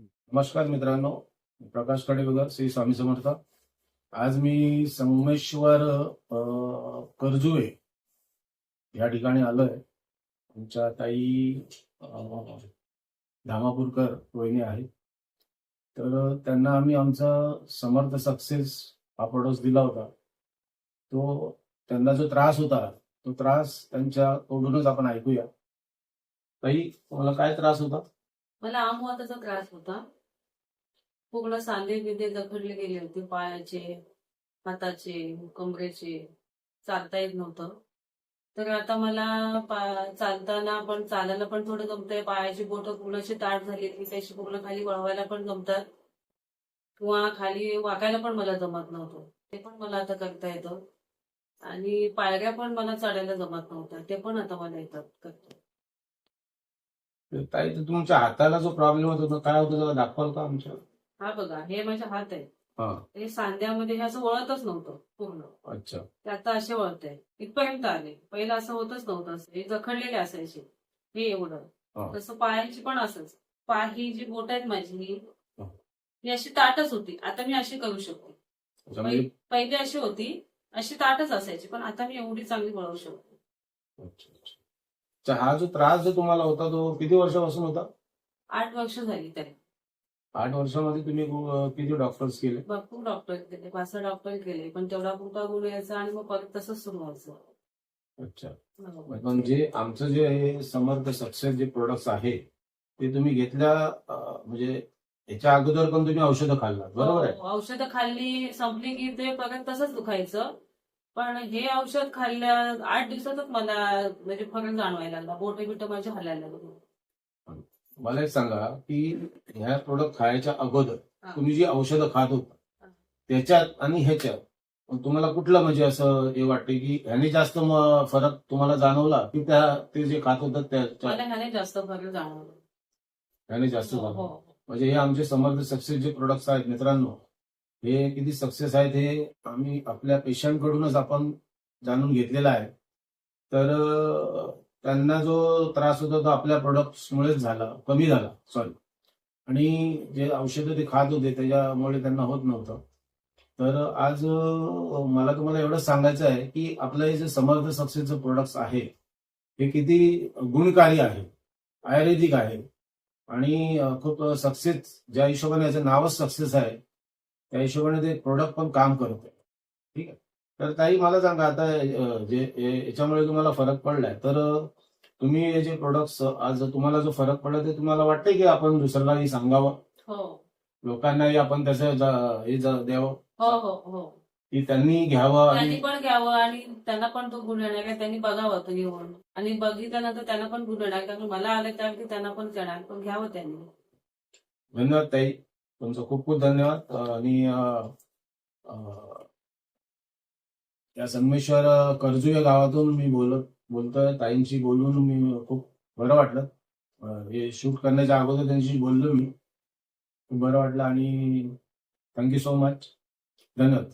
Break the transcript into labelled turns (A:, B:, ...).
A: नमस्कार मित्रांनो प्रकाश कडेबगर श्री स्वामी समर्थ. आज मी संगमेश्वर अ, या ठिकाणी आलोय. आमच्या ताई धामापूरकर वहिनी आहे तर त्यांना आम्ही आमचा समर्थ सक्सेस हा प्रोडक्ट दिला होता. तो त्यांना जो त्रास होता तो त्रास त्यांच्या तोडूनच आपण ऐकूया. ताई तुम्हाला काय त्रास होता?
B: मला आमवाताचा त्रास होता. पूर्ण सांधे बिंदे जखडले गेले होते पायाचे हाताचे कमरेचे. चालता येत नव्हतं. तर आता मला चालताना पण चालायला पण थोडं जमतंय. पायाची बोट पूर्ण ताट झाली की त्याची पूर्ण खाली वळवायला पण जमतात. किंवा खाली वाकायला पण मला जमत नव्हतं. ते पण मला आता करता येतं. आणि पायऱ्या पण मला चढायला जमत नव्हत्या. ते पण आता मला येतात करता
A: ताई तर तुमच्या हाताला जो प्रॉब्लेम होता तो काय होता जरा दाखवाल का आमच्या?
B: हा बघा हे माझे हात आहे.
A: हा.
B: हे सांध्यामध्ये हे असं वळतच नव्हतं पूर्ण.
A: अच्छा.
B: ते आता असे वळत आहे इथपर्यंत आले. पहिलं असं होतच नव्हतं असं. हे जखडलेले असायचे. हे एवढं. तसं पायाची पण असंच. पाय ही जी बोट आहेत माझी
A: हा.
B: ही अशी ताटच होती. आता मी अशी करू शकते. पहिली अशी होती. अशी ताटच असायची पण आता मी एवढी चांगली वळवू शकते.
A: अच्छा, हा जो त्रास जो तुम्हाला होता तो किती वर्षापासून होता?
B: आठ वर्ष झाली तरी.
A: आठ वर्षामध्ये तुम्ही किती डॉक्टर्स केले?
B: भरपूर डॉक्टर केले पाच सहा डॉक्टर केले पण तेवढा पुरता गुण यायचा आणि मग परत तसंच सुरू व्हायचं.
A: अच्छा.
B: हो.
A: म्हणजे आमचं जे हे समर्थ सक्सेस जे प्रोडक्ट्स आहे ते तुम्ही घेतल्या अं, म्हणजे याच्या अगोदर पण तुम्ही औषधं खाल्लात बरोबर आहे?
B: हो, औषधं खाल्ली संपली की ते परत तसंच दुखायचं. पण हे औषध खाल्ल्या आठ दिवसातच मला म्हणजे फरक जाणवायला लागला बोटे बिट माझे हलायला लागले
A: मला एक सांगा की ह्या प्रोडक्ट खायच्या अगोदर. तुम्ही जी औषधं खात होता. त्याच्यात आणि ह्याच्यात तुम्हाला कुठलं म्हणजे असं हे वाटते की ह्याने जास्त फरक तुम्हाला जाणवला की त्या ते जे खात होतात
B: ह्याने जास्त फरक जाणवला
A: ह्याने जास्त
B: हो, हो.
A: म्हणजे हे आमचे समर्थ सक्सेस जे प्रोडक्ट्स आहेत मित्रांनो हे किती सक्सेस आहेत हे आम्ही आपल्या पेशंटकडूनच आपण जाणून घेतलेलं आहे. तर त्यांना जो त्रास होता तो आपल्या प्रोडक्ट्समुळेच झाला कमी झाला सॉरी आणि जे औषधं ते खात होते त्याच्यामुळे त्यांना होत नव्हतं. तर आज मला तुम्हाला एवढंच सांगायचं आहे की आपलं हे जे समर्थ सक्सेसचं प्रोडक्ट्स आहे हे किती गुणकारी आहे आयुर्वेदिक आहे. आणि खूप सक्सेस ज्या हिशोबाने याचं नावच सक्सेस आहे त्या हिशोबाने ते प्रोडक्ट पण काम करते ठीक आहे? तर ताई मला सांगा आता जे याच्यामुळे तुम्हाला फरक पडलाय तर तुम्ही हे जे प्रोडक्ट्स आज तुम्हाला जो फरक पडला ते तुम्हाला वाटते की आपण दुसऱ्यालाही सांगावं?
B: हो.
A: लोकांनाही आपण त्याचं हे द्यावं?
B: हो हो हो.
A: की त्यांनी घ्यावं
B: त्यांनी पण घ्यावं आणि त्यांना पण तो गुण येणार का त्यांनी बघावं तो घेऊन. आणि बघितल्यानंतर त्यांना पण गुण येणार कारण मला आलं की त्यांना पण येणार पण घ्यावं त्यांनी.
A: धन्यवाद ताई. तुमचं खूप खूप धन्यवाद आणि या संगमेश्वर कर्जू या गावातून मी बोलत बोलतोय. ताईंशी बोलून मी खूप बरं वाटलं. हे शूट करण्याच्या अगोदर त्यांच्याशी बोललो मी. खूप बरं वाटलं आणि थँक्यू सो मच धन्यवाद.